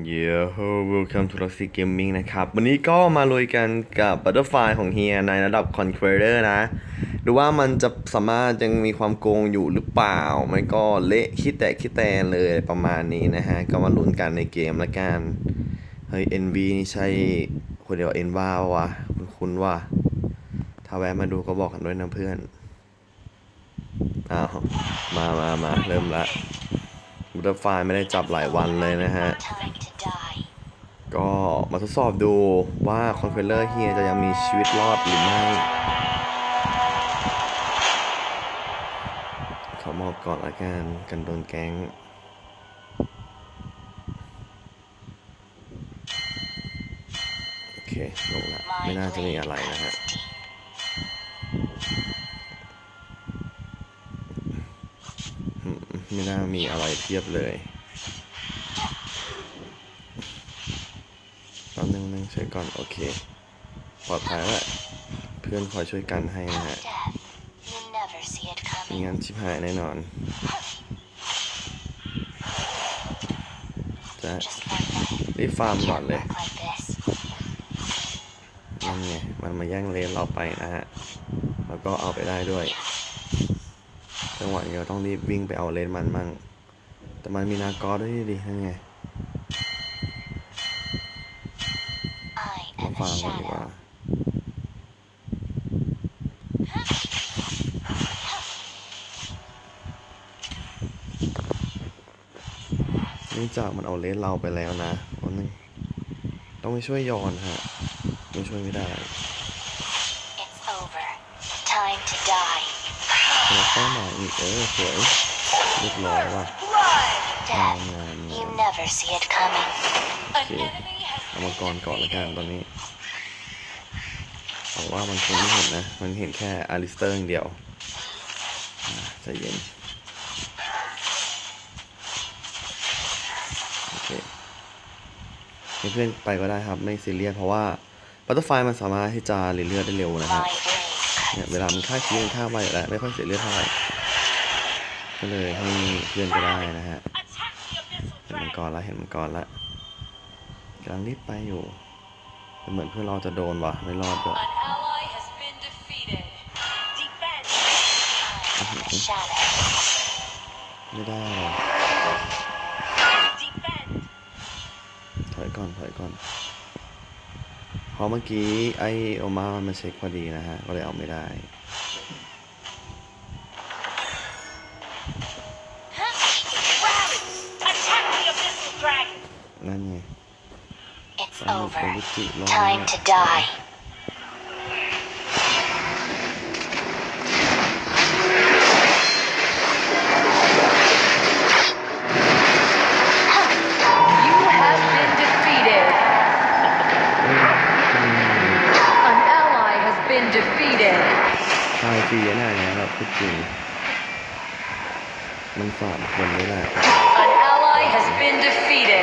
เย้ welcome to Roxy Gaming นะครับ วันนี้ก็มาลุยกันกับ Butterfly ของเฮียในระดับ Conqueror นะ ดูว่ามันจะสามารถยังมีความโกงอยู่หรือเปล่า มันก็เละขี้แตกขี้แตนเลยประมาณนี้นะฮะ ก็มาลุ้นกันในเกมละกัน เฮ้ย NV นี่ใช่คนเดียว NV วะวะ คุ้นๆว่า ถ้าแวะมาดูก็บอกกันด้วยนะเพื่อน อ้าว มามามาเริ่มละ บัตเตอร์ไฟไม่ได้จับหลายวันเลยนะฮะ Time to die. ก็มาทดสอบดูว่าคอนเฟลเลอร์เฮียจะยังมีชีวิตรอดหรือไม่ขอมอบก่อนละกันกันโดนแก๊งโอเคลงละไม่ My น่าจะมี blade อะไรนะฮะ cuts deep. อืม ไม่น่ามีอะไรเทียบเลยแป๊บนึงนึงเช็คก่อน โอเค ปลอดภัยแล้วเพื่อนคอยช่วยกันให้นะฮะม่ coming. งั้นชิบหายแน่นอนจะรีบฟาร์มก่อนเลยนั่นไงมันมาแย่งเลนเราไปนะฮะ แล้วก็เอาไปได้ด้วย จังหวะนี้เราต้องรีบวิ่งไปเอาเลนมันมั่ง แต่มันมีนากอด้วยดินั่นไงมาฟา the ร์มกันดีกว่าเนื่องจากมันเอาเลนเราไปแล้วนะวันนึงต้องไปช่วยยอนฮะไม่ช่วยไม่ได้ เราเป้าหมายอีกเออสวยเรียบร้อยว่ะ Death. Oh, man, You man. never see it coming. โอเคเอามาก่อนก่อนละกันตอนนี้บอกว่ามันคงไม่เห็นนะ มันเห็นแค่อาริสเตอร์อย่างเดียวอ่าใจเย็น โอเคให้เพื่อนไปก็ได้ครับ ไม่ซีเรียสเพราะว่าบัตเตอร์ไฟมันสามารถที่จะรีเลือดได้เร็วนะฮะ My blade เนี่ยเวลามันฆ่าคิวมันฆ่าไวแล้วไม่ค่อยเสียเลือดเท่าไหร่ก็เลยให้เพื่อนก็ได้นะฮะเห็นมังกรละเห็นมังกรละกำลังรีบไปอยู่เหมือนเพื่อนเราจะโดนว่ะไม่รอดด้วยไม่ได้ถอยก่อนถอยก่อน ราะเมื่อกี้ไอโอมามันมาเช็คพอดีนะฮะ ก็เลยเอาไม่ได้ Rally. Attack the abyssal dragon. นั่นไง It's สนุก over. เป็นวิจิรอด Time เนี่ย to die. เนี่ยแบบพูดจริง มันสามคนนี่แหละ An ally has been defeated.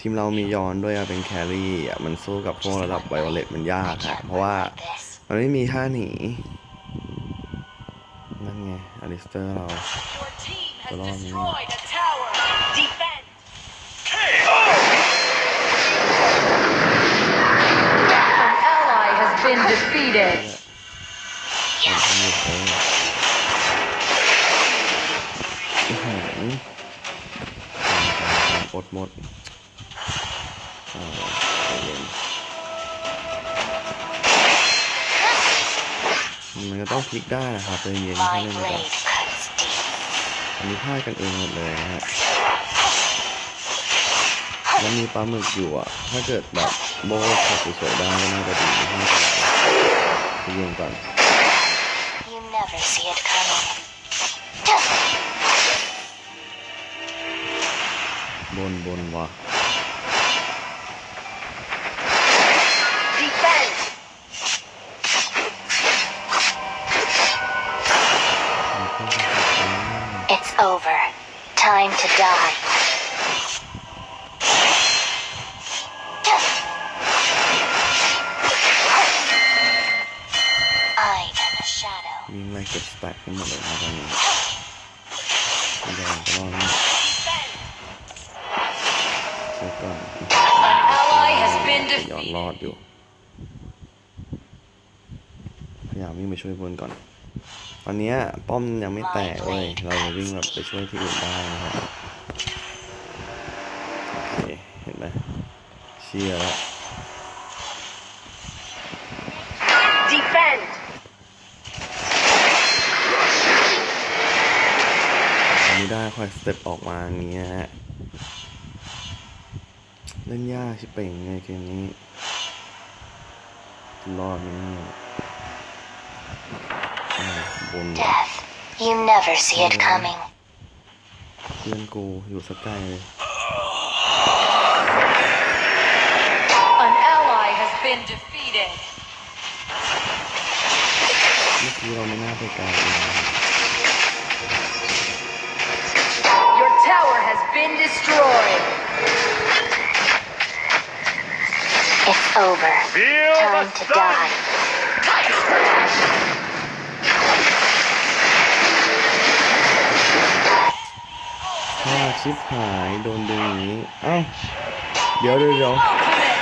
ทีมเรามียอนด้วยอะเป็นแครี่อะมันสู้กับพวกระดับไวโอเลตมันยาก I อะ can't เพราะว่า live like this. มันไม่มีท่าหนี นั่นไงอลิสเตอร์เรา Your team has Come on, destroyed a tower. Defend. An ally has been defeated. มันทำอยู่เอออื้ อหืออดหมดอ่าใจเย็นมันก็ต้องพลิกได้นะครับใจเย็น My แค่นั้นเอง blade cuts deep. อันนี้พลาดกันเองหมดเลยนะฮะแล้วมีปลาหมึกอยู่อะ ถ้าเกิดแบบโบขับสวยๆได้ก็น่าจะดีไม่เป็นไรไปเย็นก่อน บนบนวะ Defend. It's over. Time to die. I am a shadow. วิ่งไล่เก็บสแต็กให้หมดเลยนะตอนนี้ไม่ยอมก็รอด นะ Defend. โอเคช่วยก่อน An ally has been ย้อน defeated. รอดอยู่ พยายามวิ่งไปช่วยบนก่อน ตอนเนี้ยป้อมยังไม่แตกเว้ยเราจะวิ่งแบบไปช่วยที่อื่นได้นะครับโอเคเห็นไหมเชียร์แล้ว Defend. อันนี้ได้ค่อยสเต็ปออกมาอย่างเงี้ยฮะ เล่นยากชิบเป่งไงเกมนี้ รอดไหมเนี่ยอ่าบน Death. You never see it coming. เพื่อนกูอยู่สักไกลเลย An ally has been defeated. เมื่อกี้เราไม่น่าไปไกลเลยนะ Your tower has been destroyed. It's over. Time to die. ถ้าชิปหายโดนดึงอย่างนี้ เอ้า เดี๋ยวเดี๋ยวเดี๋ยว Ultimate.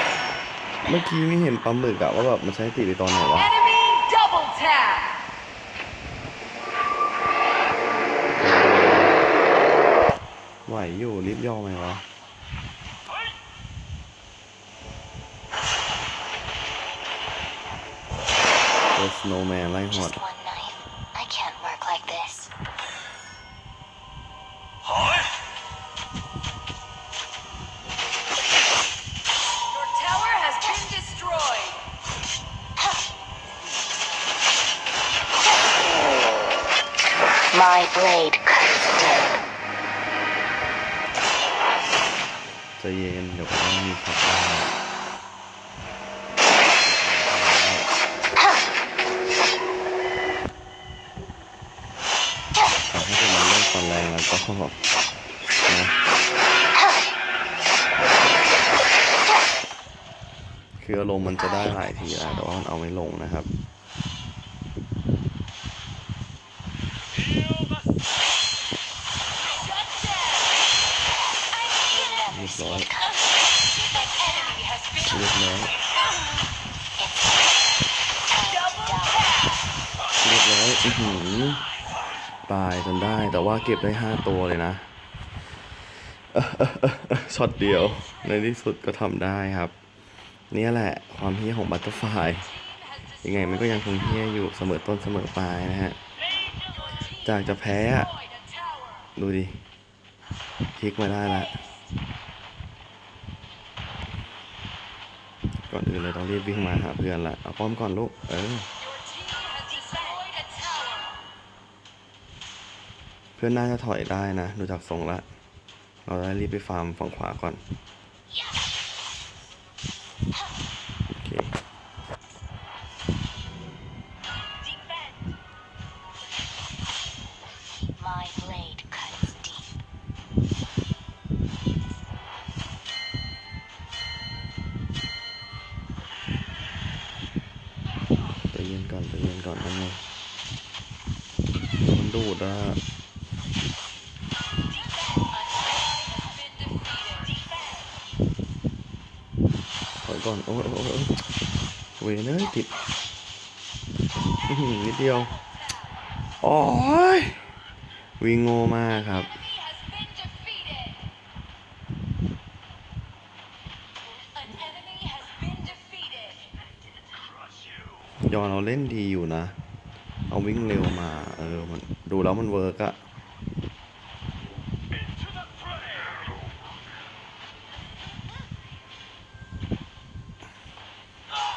เมื่อกี้ไม่เห็นปลาหมึกอะว่าแบบมันใช้ติไปตอนไหนวะ Enemy double tap. ไหวอยู่รีบย่อไหมวะ Just one knife. I can't work like this. Your tower has been destroyed. My blade cuts deep. ใจะเย็นเดี๋ยวก็ต้องมีขับไ ตอนแรงแล้วก็นะคืออารมณ์มันจะได้หลายทีแล้วแต่ว่ามันเอาไม่ลงนะครับเรียบร้อยเรียบร้อยเรียบร้อยอือหือ ตายจนได้ แต่ว่าเก็บได้ห้าตัวเลยนะช็อตเดียว ในที่สุดก็ทำได้ครับ นี่แหละความเฮี้ยของบัตเตอร์ไฟยังไงมันก็ยังคงเฮี้ยอยู่เสมอต้นเสมอปลายนะฮะ จากจะแพ้ ดูดิพลิกมาได้ละก่อนอื่นเลยต้องรีบวิ่งมาหาเพื่อนละเอาป้อมก่อนลูก เออ พื่อนน่าจะถอยได้นะ ดูจากทรงละ เราได้รีบไปฟาร์มฝั่งขวาก่อน โอเค Defend. My blade cuts deep. ใจเย็นก่อนใจเย็นก่อนนั่นไงมันดูดอะ ก่อน โอ้ยโอ้ยเวยเนยติดนิดเดียว โอ้ยวิ่งโง่มากครับยอนเราเล่นดีอยู่นะ เอาวิ่งเร็วมา เออ มันดูแล้วมันเวิร์กอะ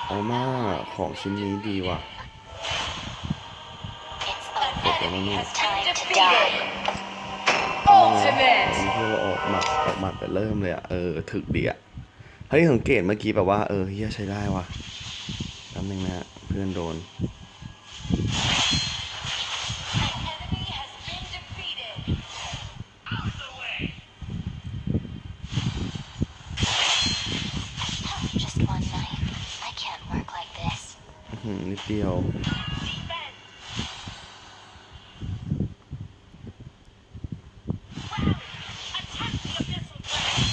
เอา มาของชิ้นนี้ดีว่ะกดแล้วมั้งเนี่ยนี่คือเราออกหมัดออกหมัดไปเริ่มเลยอะ เออ ถึกดีอะเฮ้ยสังเกตเมื่อกี้แบบว่า เออเฮียใช้ได้ว่ะแป๊บนึงนะฮะ เพื่อนโดน An enemy has been defeated. Just one knife. I can't work like this. อื้อหือนิดเดียว Defend. Wow. Attack the abyssal plane.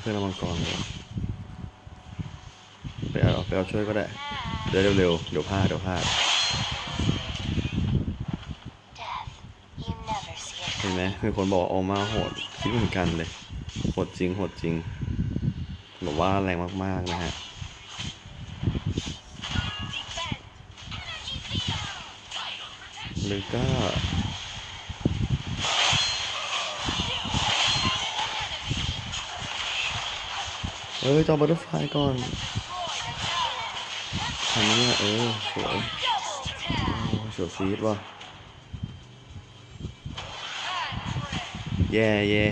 เพื่อนเอามังกรเลยไปเอาไปเอาช่วยก็ได้ เดี๋ยวเร็วๆเดี๋ยวพลาดเดี๋ยวพลาด Death. You never see it เห็นไหมมีคนบอกว่าโอมาโหดคิดเหมือนกันเลยโหดจริงโหดจริงแบบว่าแรงมากๆนะฮะหรือก็ เออจอบัตเตอร์ไฟก่อนทำเนี่ยเออสวยสวยซีดว่ะแย่แย่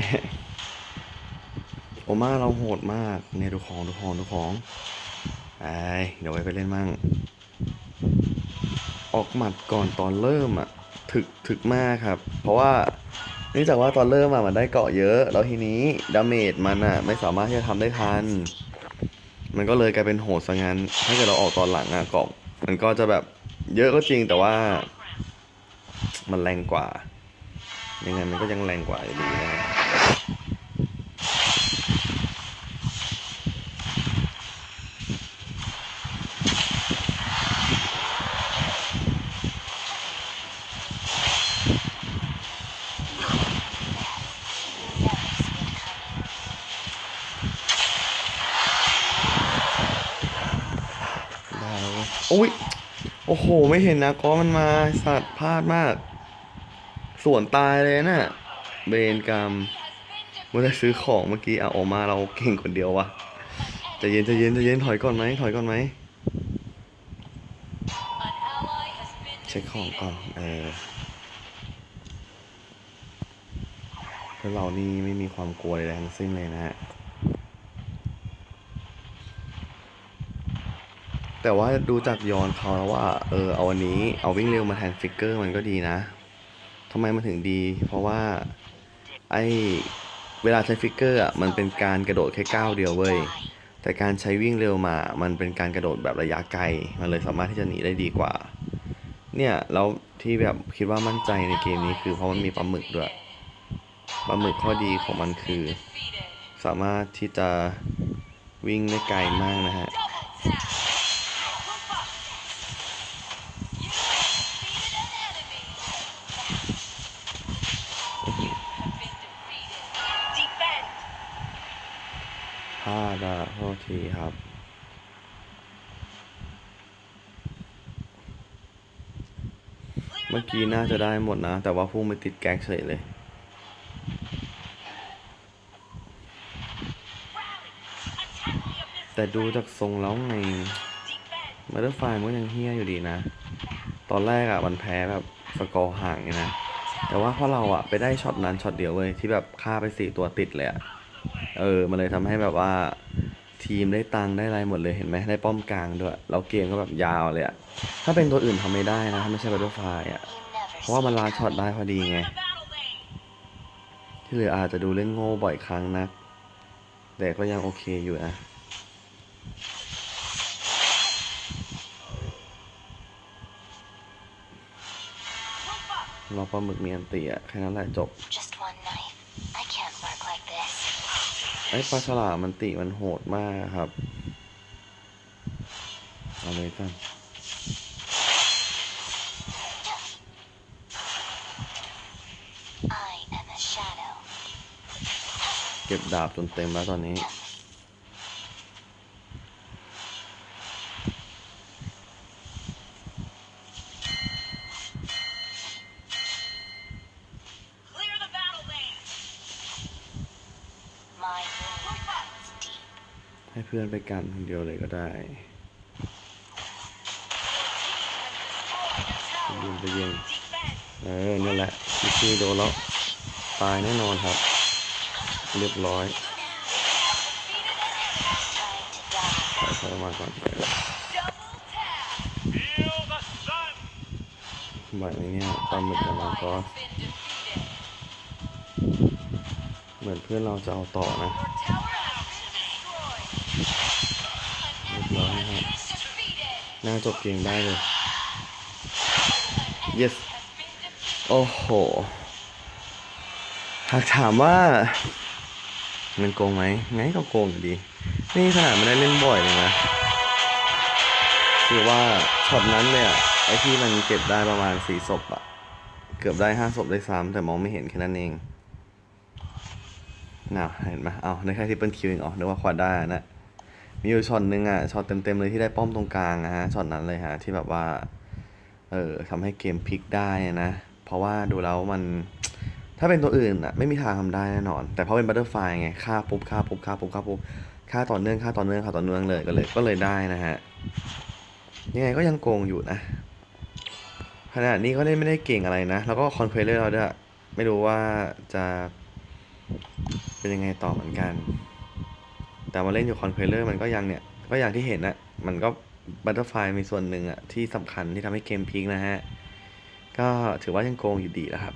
โอมาเราโหดมากเนี่ยดูของดูของดูของไอเดี๋ยวไว้ไปเล่นมั่ง ออกหมัดก่อนตอนเริ่มอะถึกถึกมากครับ เพราะว่า เนื่องจากว่าตอนเริ่มอะมันได้เกาะเยอะ แล้วทีนี้ดาเมจมันอะไม่สามารถที่จะทำได้ทัน มันก็เลยกลายเป็นโหดซะงั้น ถ้าเกิดเราออกตอนหลังอะเกาะมันก็จะแบบเยอะก็จริงแต่ว่า มันแรงกว่า ยังไงมันก็ยังแรงกว่าอยู่ดีนะฮะ ได้แล้วเว้ยโอ้ย โอ้โห ไม่เห็นนะก้อมันมาสัตว์พลาดมากสวนตายเลยน่ะ เบนกรรมเมื่อได้ซื้อของเมื่อกี้อะออกมาเราเก่งคนเดียววะจะเย็นจะเย็นจะเย็นถอยก่อนไหมถอยก่อนไหมเช็คของก่อนเออเพราะเรานี่ไม่มีความกลัวใดทั้งสิ้นเลยนะฮะ แต่ว่าดูจากยอนเขาแล้วว่า เออเอาวันนี้เอาวิ่งเร็วมาแทนฟิกเกอร์มันก็ดีนะทำไมมันถึงดี เพราะว่าไอเวลาใช้ฟิกเกอร์อะมันเป็นการกระโดดแค่ก้าวเดียวเว้ยแต่การใช้วิ่งเร็วมา มันเป็นการกระโดดแบบระยะไกล มันเลยสามารถที่จะหนีได้ดีกว่า เนี่ยแล้วที่แบบคิดว่ามั่นใจในเกมนี้คือเพราะมันมีปลาหมึกด้วยปลาหมึกข้อดีของมันคือ สามารถที่จะวิ่งได้ไกลมากนะฮะ อะโทษทีครับ เมื่อกี้น่าจะได้หมดนะ แต่ว่าพุ่งไปติดแก๊กเฉยเลยแต่ดูจากทรงแล้วไงมาเตอร์ไฟมันก็ยังเฮี้ยอยู่ดีนะ ตอนแรกอะมันแพ้แบบสกอร์ห่างไงนะ แต่ว่าพราะเราอะไปได้ช็อตนั้นช็อตเดียวเลยที่แบบฆ่าไปสี่ตัวติดเลยอะ เออ มันเลยทำให้แบบว่า ทีมได้ตังค์ได้อะไรหมดเลยเห็นไหมได้ป้อมกลางด้วยแล้วเกมก็แบบยาวเลยอะถ้าเป็นตัวอื่นทำไม่ได้นะถ้าไม่ใช่บัตเตอร์ไฟอะเพราะว่ามันลาช็อตได้พอดีไง ที่เหลืออาจจะดูเล่นโง่บ่อยครั้งนักแต่ก็ยังโอเคอยู่นะเรอปลาหมึกมีอันตีอะแค่นั้นแหละจบ ไอ้ปลาฉลามมันติมันโหดมากครับ เอาเลยกัน I am a shadow. เก็บดาบจนเต็มแล้วตอนนี้ พื่อนไปกันคนเดียวเลยก็ได้ยิงไปยิงเออนี่นแหละที่ชื่โดนแล้ว ตายแน่นอนครับ เรียบร้อย Time to die. ถอยถอยมาก่อน Double tap. ไหวไหมเนี่ยปลาหมึกกับมังกร Has been defeated. เหมือนเพื่อนเราจะเอาต่อนะ น่าจบเกมได้เลย yes โอ้โห หากถามว่า มันโกงไหมไงก็โกงอยู่ดี นี่ขนาดไม่ได้เล่นบ่อยเลยนะคือว่าช็อตนั้นเนี่ยไอ้ที่มันเก็บได้ประมาณสี่ศพอะเกือบได้ห้าศพได้ซ้ำแต่มองไม่เห็นแค่นั้นเองน่าเห็นไหมเอาได้แค่ที่เป็นคิวเองอ๋อนึกว่าควาได้นะ มีอยู่ช็อตหนึ่งอะช็อตเต็มๆเลยที่ได้ป้อมตรงกลางนะฮะช็อตนั้นเลยฮะที่แบบว่า เออทำให้เกมพลิกได้นะ เพราะว่าดูแล้วมันถ้าเป็นตัวอื่นอะไม่มีทางทำได้แน่นอน แต่เพราะเป็นบัตเตอร์ไฟไงฆ่าปุ๊บฆ่าปุ๊บฆ่าปุ๊บฆ่าปุ๊บฆ่าต่อเนื่องฆ่าต่อเนื่องฆ่าต่อเนื่องเลยก็เลยก็เลยได้นะฮะยังไงก็ยังโกงอยู่นะขนาดนี้ก็ได้ไม่ได้เก่งอะไรนะ แล้วก็คอนเควเลอร์เราด้วยไม่รู้ว่าจะเป็นยังไงต่อเหมือนกัน แต่มาเล่นอยู่คอนเควเลอร์มันก็ยังเนี่ย ก็อย่างที่เห็นนะมันก็บัตเตอร์ไฟมีส่วนหนึ่งอะที่สำคัญที่ทำให้เกมพีกนะฮะ ก็ถือว่ายังโกงอยู่ดีแล้วครับ